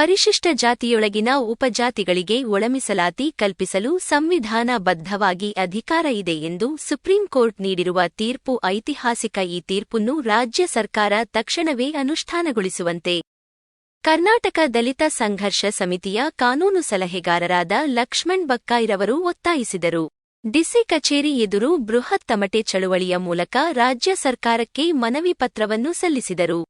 ಪರಿಶಿಷ್ಟ ಜಾತಿಯೊಳಗಿನ ಉಪಜಾತಿಗಳಿಗೆ ಒಳಮೀಸಲಾತಿ ಕಲ್ಪಿಸಲು ಸಂವಿಧಾನ ಬದ್ಧವಾಗಿ ಅಧಿಕಾರ ಇದೆ ಎಂದು ಸುಪ್ರೀಂ ಕೋರ್ಟ್ ನೀಡಿರುವ ತೀರ್ಪು ಐತಿಹಾಸಿಕ ಈ ತೀರ್ಪನ್ನು ರಾಜ್ಯ ಸರ್ಕಾರ ತಕ್ಷಣವೇ ಅನುಷ್ಠಾನಗೊಳಿಸುವಂತೆ. ಕರ್ನಾಟಕ ದಲಿತ ಸಂಘರ್ಷ ಸಮಿತಿಯ ಕಾನೂನು ಸಲಹೆಗಾರರಾದ ಲಕ್ಷ್ಮಣ್ ಬಕ್ಕಾಯ್ರವರು ಒತ್ತಾಯಿಸಿದರು. ಡಿಸಿ ಕಚೇರಿ ಎದುರು ಬೃಹತ್ ತಮಟೆ ಚಳುವಳಿಯ ಮೂಲಕ ರಾಜ್ಯ ಸರ್ಕಾರಕ್ಕೆ ಮನವಿ ಪತ್ರವನ್ನು ಸಲ್ಲಿಸಿದರು.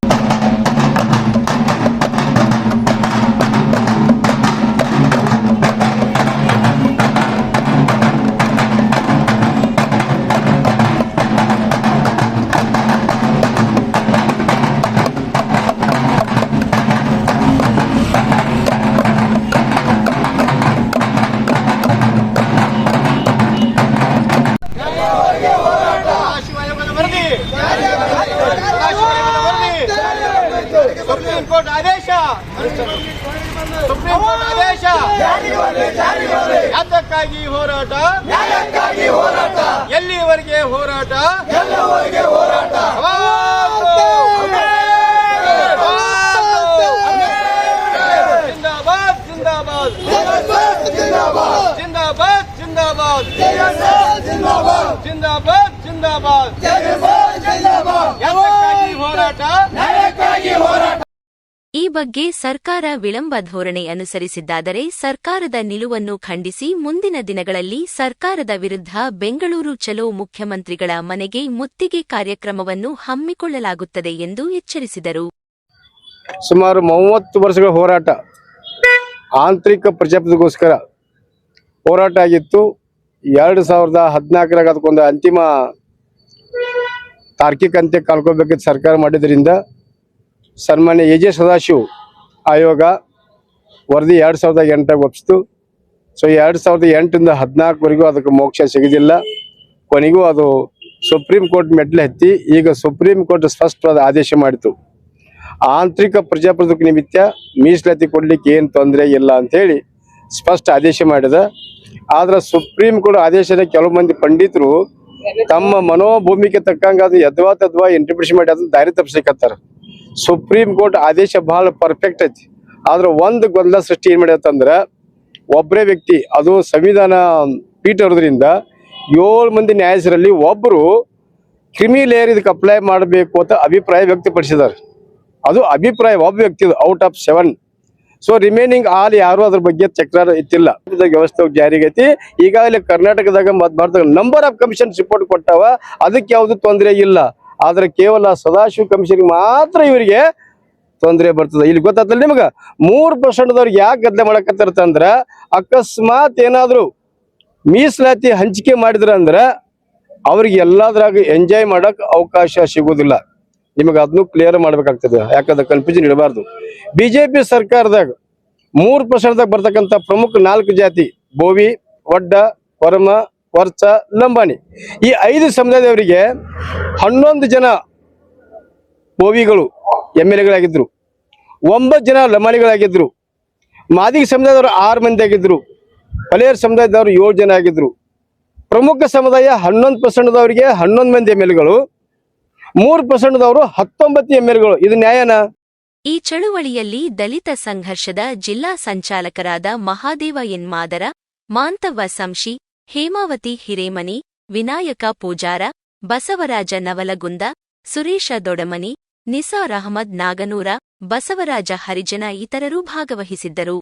ಆದೇಶ. ಸುಪ್ರೀಂ ಕೋರ್ಟ್ ಆದೇಶ. ಯಾತಕ್ಕಾಗಿ ಹೋರಾಟ? ಎಲ್ಲಿವರೆಗೆ ಹೋರಾಟ? ಹೋರಾಟ ಜಿಂದಾಬಾದ್ ಜಿಂದಾಬಾದ್. ಜಿಂದಾಬಾದ್ ಜಿಂದಾಬಾದ್. ಜಿಂದಾಬಾದ್ ಜಿಂದಾಬಾದ್. ಯಾತಕ್ಕಾಗಿ ಹೋರಾಟ? ಈ ಬಗ್ಗೆ ಸರ್ಕಾರ ವಿಳಂಬ ಧೋರಣೆ ಅನುಸರಿಸಿದ್ದಾದರೆ ಸರ್ಕಾರದ ನಿಲುವನ್ನು ಖಂಡಿಸಿ ಮುಂದಿನ ದಿನಗಳಲ್ಲಿ ಸರ್ಕಾರದ ವಿರುದ್ಧ ಬೆಂಗಳೂರು ಚಲೋ ಮುಖ್ಯಮಂತ್ರಿಗಳ ಮನೆಗೆ ಮುತ್ತಿಗೆ ಕಾರ್ಯಕ್ರಮವನ್ನು ಹಮ್ಮಿಕೊಳ್ಳಲಾಗುತ್ತದೆ ಎಂದು ಎಚ್ಚರಿಸಿದರು. ಸುಮಾರು ಮೂವತ್ತು ವರ್ಷಗಳ ಹೋರಾಟ ಆಂತರಿಕ ಪ್ರಜಾಪ್ರಭುತ್ವಗೋಸ್ಕರ ಹೋರಾಟ ಆಗಿತ್ತು. ಎರಡು ಸಾವಿರದ ಹದಿನಾಲ್ಕರಾಗ ಅದಕ್ಕೊಂದು ಅಂತಿಮ ತಾರ್ಕಿಕ ಅಂತ್ಯ ಕಳ್ಕೊಬೇಕಿತ್ತು ಸರ್ಕಾರ ಮಾಡಿದ್ರಿಂದ ಸನ್ಮಾನ್ಯ ಎ ಜೆ ಸದಾಶಿವ್ ಆಯೋಗ ವರದಿ ಎರಡು ಸಾವಿರದ ಎಂಟಾಗ ಒಪ್ಪಿಸ್ತು. ಸೊ ಎರಡು ಸಾವಿರದ ಎಂಟರಿಂದ ಹದಿನಾಲ್ಕುವರೆಗೂ ಅದಕ್ಕೆ ಮೋಕ್ಷ ಸಿಗೋದಿಲ್ಲ. ಕೊನೆಗೂ ಅದು ಸುಪ್ರೀಂ ಕೋರ್ಟ್ ಮೆಟ್ಲು ಹತ್ತಿ ಈಗ ಸುಪ್ರೀಂ ಕೋರ್ಟ್ ಸ್ಪಷ್ಟವಾದ ಆದೇಶ ಮಾಡಿತು. ಆಂತರಿಕ ಪ್ರಜಾಪ್ರಭುತ್ವ ನಿಮಿತ್ತ ಮೀಸಲಾತಿ ಕೊಡ್ಲಿಕ್ಕೆ ಏನು ತೊಂದರೆ ಇಲ್ಲ ಅಂಥೇಳಿ ಸ್ಪಷ್ಟ ಆದೇಶ ಮಾಡಿದ. ಆದ್ರೆ ಸುಪ್ರೀಂ ಕೋರ್ಟ್ ಆದೇಶದ ಕೆಲವು ಮಂದಿ ಪಂಡಿತರು ತಮ್ಮ ಮನೋಭೂಮಿಗೆ ತಕ್ಕಂಗೆ ಅದು ಯದ್ವಾ ತದ್ವಾ ಇಂಟರ್ಪ್ರಿಟೇಷನ್ ಮಾಡಿ ಅದನ್ನ ದಾರಿ ತಪ್ಪಿಸ್ಲಿಕ್ಕತ್ತಾರ ಸುಪ್ರೀಂ ಕೋರ್ಟ್ ಆದೇಶ ಬಹಳ ಪರ್ಫೆಕ್ಟ್ ಐತಿ. ಆದ್ರೆ ಒಂದು ಗೊಂದಲ ಸೃಷ್ಟಿ ಏನ್ ಮಾಡ್ಯತ್ತಂದ್ರೆ ಒಬ್ಬರೇ ವ್ಯಕ್ತಿ, ಅದು ಸಂವಿಧಾನ ಪೀಠ ಇರೋದ್ರಿಂದ ಏಳು ಮಂದಿ ನ್ಯಾಯಾಧೀಶರಲ್ಲಿ ಒಬ್ಬರು ಕ್ರಿಮಿ ಲೇಯರ್ ಇದಕ್ಕೆ ಅಪ್ಲೈ ಮಾಡಬೇಕು ಅಂತ ಅಭಿಪ್ರಾಯ ವ್ಯಕ್ತಪಡಿಸಿದ್ದಾರೆ. ಅದು ಅಭಿಪ್ರಾಯ ಒಬ್ಬ ವ್ಯಕ್ತಿ out of seven so remaining all ಯಾರು ಅದ್ರ ಬಗ್ಗೆ ತಕರಾರು ಇತ್ತಿಲ್ಲ. ವ್ಯವಸ್ಥೆ ಜಾರಿಗೆ ಐತಿ. ಈಗಾಗಲೇ ಕರ್ನಾಟಕದಾಗ ಮತ್ ಭಾರತದಾಗ ನಂಬರ್ ಆಫ್ ಕಮಿಷನ್ ರಿಪೋರ್ಟ್ ಕೊಟ್ಟಾವ, ಅದಕ್ಕೆ ಯಾವುದು ತೊಂದರೆ ಇಲ್ಲ. ಆದ್ರೆ ಕೇವಲ ಸದಾಶಿವ ಕಮಿಷನ್ ಮಾತ್ರ ಇವರಿಗೆ ತೊಂದರೆ ಬರ್ತದೆ. ಇಲ್ಲಿ ಗೊತ್ತಾತಲ್ಲ ನಿಮಗ? ಮೂರು ಪರ್ಸೆಂಟ್ದವ್ರಿಗೆ ಯಾಕೆ ಗದ್ದಲ ಮಾಡಕತ್ತಿರ್ತಂದ್ರ ಅಕಸ್ಮಾತ್ ಏನಾದರೂ ಮೀಸಲಾತಿ ಹಂಚಿಕೆ ಮಾಡಿದ್ರ ಅಂದ್ರೆ ಅವ್ರಿಗೆ ಎಲ್ಲದ್ರಾಗ ಎಂಜಾಯ್ ಮಾಡೋಕೆ ಅವಕಾಶ ಸಿಗೋದಿಲ್ಲ ನಿಮಗೆ ಅದನ್ನು ಕ್ಲಿಯರ್ ಮಾಡ್ಬೇಕಾಗ್ತದೆ. ಯಾಕಂದ್ರೆ ಕನ್ಫ್ಯೂಷನ್ ಇಡಬಾರ್ದು ಬಿಜೆಪಿ ಸರ್ಕಾರದಾಗ ಮೂರು ಪರ್ಸೆಂಟ್ದಾಗ ಬರ್ತಕ್ಕಂಥ ಪ್ರಮುಖ ನಾಲ್ಕು ಜಾತಿ ಬೋವಿ ಒಡ್ಡ ಕೊರಮ ವರ್ಚ ಲಂಬಾಣಿ. ಈ ಐದು ಸಮುದಾಯದವರಿಗೆ ಹನ್ನೊಂದು ಜನ ಓವಿಗಳು ಎಂ ಎಲ್ ಎಗಳಾಗಿದ್ರು. ಒಂಬತ್ತು ಜನ ಲಂಬಾಣಿಗಳಾಗಿದ್ರು. ಮಾದಿಗ ಸಮುದಾಯದವರು ಆರು ಮಂದಿ ಆಗಿದ್ರು. ಹಳೆಯರ ಸಮುದಾಯದವರು ಏಳು ಜನ ಆಗಿದ್ರು. ಪ್ರಮುಖ ಸಮುದಾಯ ಹನ್ನೊಂದು ಪರ್ಸೆಂಟ್ದವರಿಗೆ ಹನ್ನೊಂದು ಮಂದಿ ಎಂ ಎಲ್ಗಳು ಮೂರು ಪರ್ಸೆಂಟ್ದವರು ಹತ್ತೊಂಬತ್ತು ಎಂ ಎಲ್ಗಳು ಇದು ನ್ಯಾಯನ? ಈ ಚಳುವಳಿಯಲ್ಲಿ ದಲಿತ ಸಂಘರ್ಷದ ಜಿಲ್ಲಾ ಸಂಚಾಲಕರಾದ ಮಹಾದೇವ ಎನ್ ಮಾದರ, ಮಾಂತವ್ವ ಸಂಶಿ ಹೇಮಾವತಿ ಹಿರೇಮನಿ, ವಿನಾಯಕ ಪೂಜಾರ, ಬಸವರಾಜ ನವಲಗುಂದ, ಸುರೇಶ ದೊಡಮನಿ, ನಿಸಾರ್ ಅಹಮದ್ ನಾಗನೂರ, ಬಸವರಾಜ ಹರಿಜನ ಇತರರು ಭಾಗವಹಿಸಿದ್ದರು.